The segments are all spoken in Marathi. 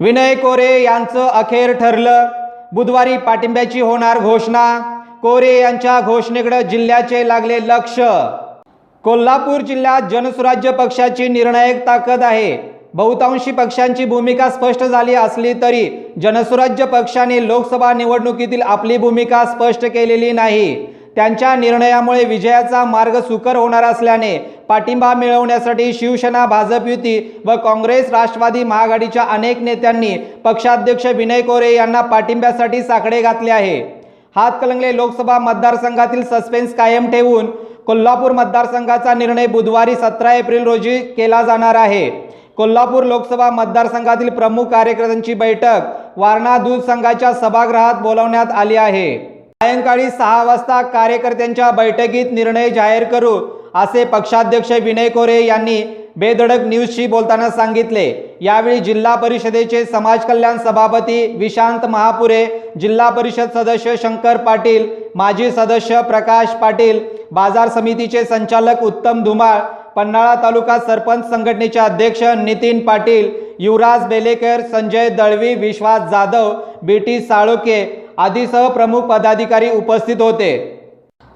विनय कोरे यांचं अखेर ठरलं. बुधवारी पाठिंब्याची होणार घोषणा. कोरे यांच्या घोषणेकडे जिल्ह्याचे लागले लक्ष. कोल्हापूर जिल्ह्यात जनसुराज्य पक्षाची निर्णायक ताकद आहे. बहुतांशी पक्षांची भूमिका स्पष्ट झाली असली तरी जनसुराज्य पक्षाने लोकसभा निवडणुकीतील आपली भूमिका स्पष्ट केलेली नाही. त्यांच्या निर्णयामुळे विजयाचा मार्ग सुकर होणार असल्याने पाठिंबा मिळवण्यासाठी शिवसेना भाजप युती व काँग्रेस राष्ट्रवादी महाआघाडीच्या अनेक नेत्यांनी पक्षाध्यक्ष विनय कोरे यांना पाठिंब्यासाठी साकडे घातले आहे. हातकलंगले लोकसभा मतदारसंघातील सस्पेन्स कायम ठेवून कोल्हापूर मतदारसंघाचा निर्णय बुधवारी सतरा एप्रिल रोजी केला जाणार आहे. कोल्हापूर लोकसभा मतदारसंघातील प्रमुख कार्यकर्त्यांची बैठक वारणा दूध संघाच्या सभागृहात बोलावण्यात आली आहे. सायंकाळी सहा वाजता कार्यकर्त्यांच्या बैठकीत निर्णय जाहीर करू असे पक्षाध्यक्ष विनय कोरे यांनी बेधडक न्यूजशी बोलताना सांगितले. यावेळी जिल्हा परिषदेचे समाज कल्याण सभापती विशांत महापुरे जिल्हा परिषद सदस्य शंकर पाटील माजी सदस्य प्रकाश पाटील बाजार समितीचे संचालक उत्तम धुमाळ पन्हाळा तालुका सरपंच संघटनेचे अध्यक्ष नितीन पाटील युवराज बेलेकर संजय दळवी विश्वास जाधव बी टी साळुके आदीसह प्रमुख पदाधिकारी उपस्थित होते.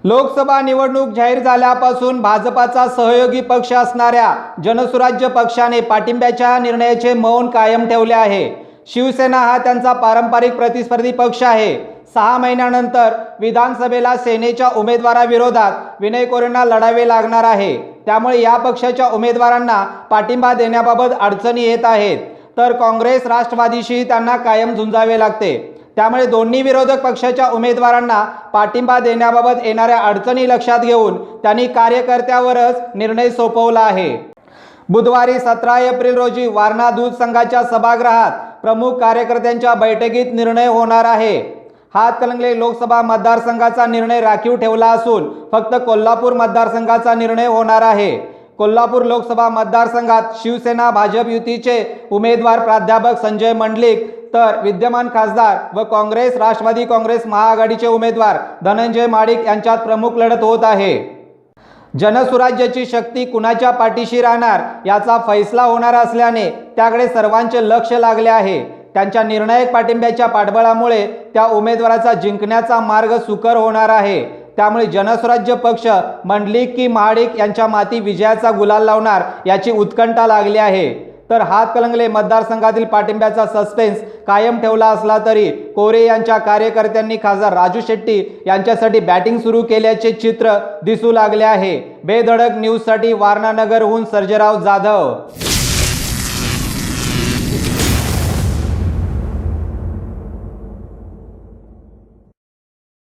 लोकसभा निवडणूक जाहीर झाल्यापासून भाजपाचा सहयोगी पक्ष असणाऱ्या जनसुराज्य पक्षाने पाठिंब्याच्या निर्णयाचे मौन कायम ठेवले आहे. शिवसेना हा त्यांचा पारंपरिक प्रतिस्पर्धी पक्ष आहे. सहा महिन्यानंतर विधानसभेला सेनेच्या उमेदवाराविरोधात विनय कोरेंना लढावे लागणार आहे. त्यामुळे या पक्षाच्या उमेदवारांना पाठिंबा देण्याबाबत अडचणी येत आहेत. तर काँग्रेस राष्ट्रवादीशी त्यांना कायम झुंजावे लागते. त्यामुळे दोन्ही विरोधक पक्षाच्या उमेदवारांना पाठिंबा देण्याबाबत येणाऱ्या अडचणी लक्षात घेऊन त्यांनी कार्यकर्त्यावरच निर्णय सोपवला आहे. बुधवारी सतरा एप्रिल रोजी वारणा दूध संघाच्या सभागृहात प्रमुख कार्यकर्त्यांच्या बैठकीत निर्णय होणार आहे. हातकलंगले लोकसभा मतदारसंघाचा निर्णय राखीव ठेवला असून फक्त कोल्हापूर मतदारसंघाचा निर्णय होणार आहे. कोल्हापूर लोकसभा मतदारसंघात शिवसेना भाजप युतीचे उमेदवार प्राध्यापक संजय मंडलिक तर विद्यमान खासदार व काँग्रेस राष्ट्रवादी काँग्रेस महाआघाडीचे उमेदवार धनंजय माडिक यांच्यात प्रमुख लढत होत आहे. जनसुराज्याची शक्ती कुणाच्या पाठीशी राहणार याचा फैसला होणार असल्याने त्याकडे सर्वांचे लक्ष लागले आहे. त्यांच्या निर्णायक पाठिंब्याच्या पाठबळामुळे त्या उमेदवाराचा जिंकण्याचा मार्ग सुकर होणार आहे. त्यामुळे जनस्वराज्य पक्ष मंडलिक की महाडिक यांच्या माती विजयाचा गुलाल लावणार याची उत्कंठा लागली आहे. तर हातकलंगले मतदारसंघातील पाठिंब्याचा सस्पेन्स कायम ठेवला असला तरी कोरे यांच्या कार्यकर्त्यांनी खासदार राजू शेट्टी यांच्यासाठी बॅटिंग सुरू केल्याचे चित्र दिसू लागले आहे. बेधडक न्यूजसाठी वारणानगरहून सर्जराव जाधव.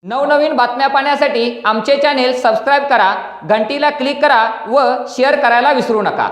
नवनवीन बातम्या पाहण्यासाठी आमचे चॅनेल सबस्क्राईब करा घंटीला क्लिक करा व शेअर करायला विसरू नका.